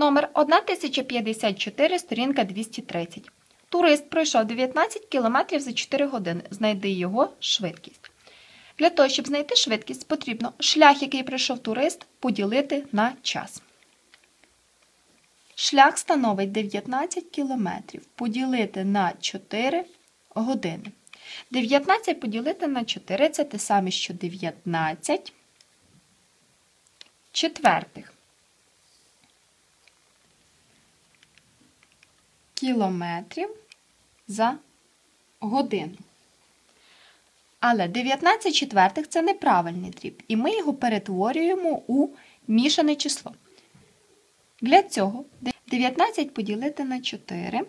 Номер 1054, сторінка 230. Турист пройшов 19 км за 4 години. Знайди його швидкість. Для того, щоб знайти швидкість, потрібно шлях, який пройшов турист, поділити на час. Шлях становить 19 км. Поділити на 4 години. 19 поділити на 4 це те саме, що 19 четвертих. Кілометрів за годину. Але 19 четвертих це неправильний дріб, і ми його перетворюємо у мішане число. Для цього 19 поділити на 4.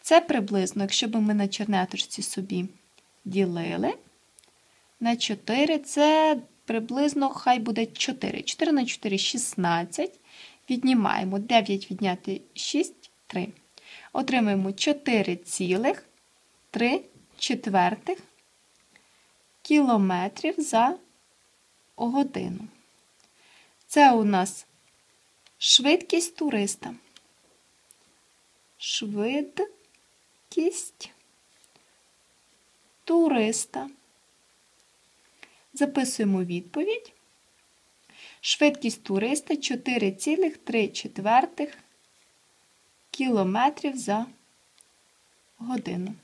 Це приблизно, якщо б ми на чернеточці собі ділили на 4, це приблизно хай буде 4. 4 на 4 16. Віднімаємо 9 відняти 6 3. Отримаємо 4,3 четвертих кілометрів за годину. Це у нас швидкість туриста. Швидкість туриста. Записуємо відповідь. Швидкість туриста 4,3 четвертих кілометрів за годину.